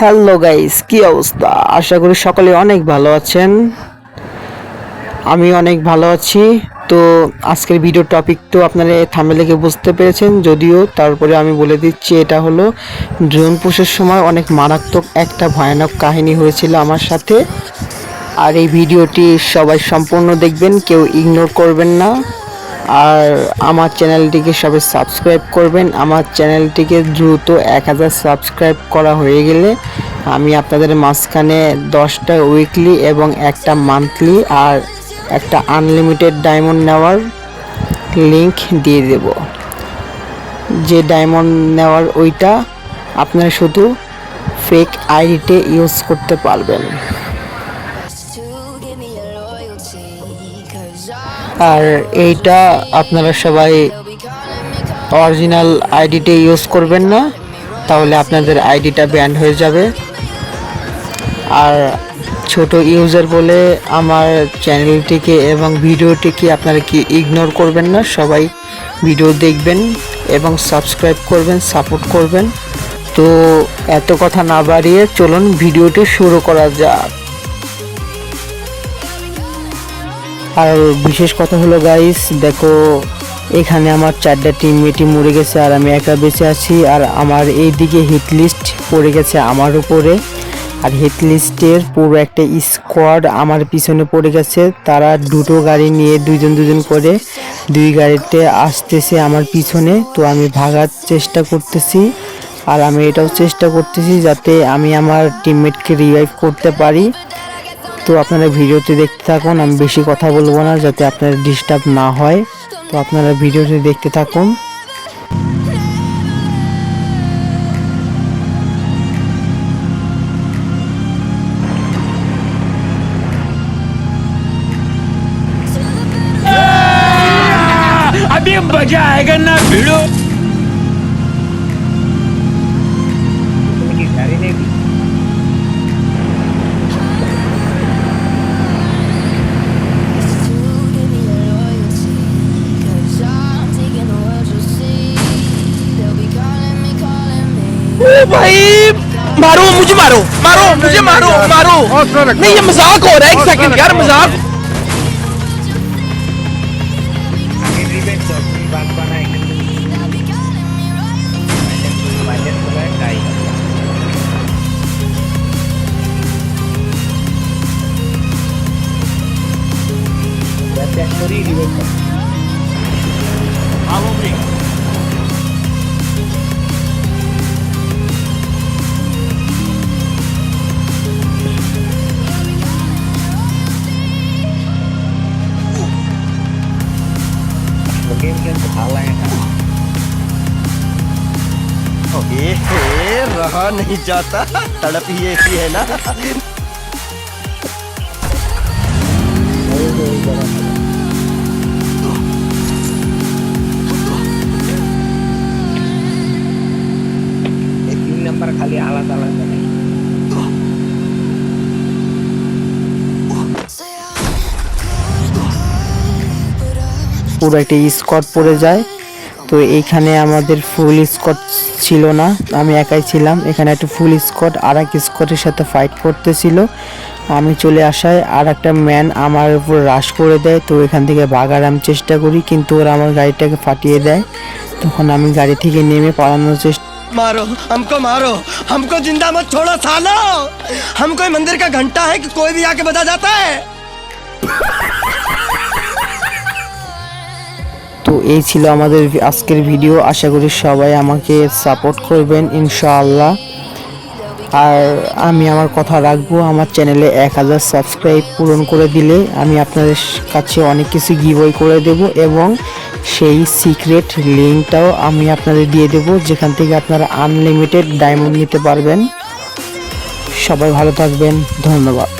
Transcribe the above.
Hello guys কি অবস্থা? আশা করি সকলে অনেক ভালো আছেন। আমি অনেক ভালো আছি। তো আজকের ভিডিও টপিক তো আপনারা থামে লেগে বুঝতে পেরেছেন। যদিও তারপরে আমি বলে দিচ্ছি, এটা হলো ড্রোন পুষের সময় অনেক মারাত্মক একটা ভয়ানক কাহিনী হয়েছিল আমার সাথে। আর এই ভিডিওটি সবাই সম্পূর্ণ দেখবেন, কেউ ইগনোর করবেন না। আর আমার চ্যানেলটিকে সবাই সাবস্ক্রাইব করবেন। আমার চ্যানেলটিকে দ্রুত এক হাজার সাবস্ক্রাইব করা হয়ে গেলে আমি আপনাদের মাঝখানে দশটা উইকলি এবং একটা মান্থলি আর একটা আনলিমিটেড ডায়মন্ড নেওয়ার লিংক দিয়ে দেব। যে ডায়মন্ড নেওয়ার ওইটা আপনারা শুধু ফেক আইডিতে ইউজ করতে পারবেন। আর এইটা আপনারা সবাই অরিজিনাল আইডিতে ইউজ করবেন না, তাহলে আপনাদের আইডিটা ব্যান্ড হয়ে যাবে। আর ছোট ইউজার বলে আমার চ্যানেলটিকে এবং ভিডিওটিকে আপনারা কি ইগনোর করবেন না, সবাই ভিডিও দেখবেন এবং সাবস্ক্রাইব করবেন সাপোর্ট করবেন। তো এত কথা না বাড়িয়ে চলুন ভিডিওটি শুরু করা যাক। আর বিশেষ কথা হলো গাইস দেখো, এখানে আমার চারটা টিমমেটই মরে গেছে আর আমি একা বেঁচে আছি আর আমার এইদিকে হিট লিস্ট পড়ে গেছে আমার উপরে। আর হিট লিস্টের পুরো একটা স্কোয়াড আমার পিছনে পড়ে গেছে। তারা দুটো গাড়ি নিয়ে দুজন দুজন করে দুই গাড়িতে আসতেছে আমার পিছনে। তো আমি ভাগার চেষ্টা করতেছি আর আমি এটাও চেষ্টা করতেছি যাতে আমি আমার টিমমেটকে রিভাইভ করতে পারি। তো আপনারা ভিডিওটি দেখতে থাকুন আমি বেশি কথা বলবো না যাতে আপনার ডিস্টার্ব না হয় তো আপনারা ভিডিওটি দেখতে থাকুন अभी मजा आएगा ना भिड़ो भाई। मारो मुझे मारो। मारो मुझे मारो मारो। नहीं ये मज़ाक हो रहा है एक सेकंड यार मज़ाक। game kan kepala ya kan? Oh iya, iya tadap iya iya na ini nampar kali alat-alat ini পুরো একটা স্কট পড়ে যায় তো এইখানে আমাদের ফুল স্কট ছিল না আমি একাই ছিলাম এখানে একটা ফুল স্কট আর এক স্কটের সাথে ফাইট করতেছিল আমি চলে আসায় আর একটা ম্যান আমার উপর রাশ করে দেয় তো এখান থেকে ভাগার আমি চেষ্টা করি কিন্তু ওরা আমার গাড়িটাকে ফাটিয়ে দেয় তখন আমি গাড়ি থেকে নেমে পালানোর চেষ্টা मारो हमको मारो हमको जिंदा मत छोड़ो सालो हम कोई मंदिर का घंटा है कि कोई भी आके बजा जाता है এই ছিল আমাদের আজকের ভিডিও আশা করি সবাই আমাকে সাপোর্ট করবেন, ইনশাআল্লাহ। আর আমি আমার কথা রাখব, আমার চ্যানেলে এক হাজার সাবস্ক্রাইব পূরণ করে দিলে আমি আপনাদের কাছে অনেক কিছু গিভওয়ে করে দেব এবং সেই সিক্রেট লিঙ্কটাও আমি আপনাদের দিয়ে দেব, যেখান থেকে আপনারা আনলিমিটেড ডায়মন্ড নিতে পারবেন। সবাই ভালো থাকবেন, ধন্যবাদ।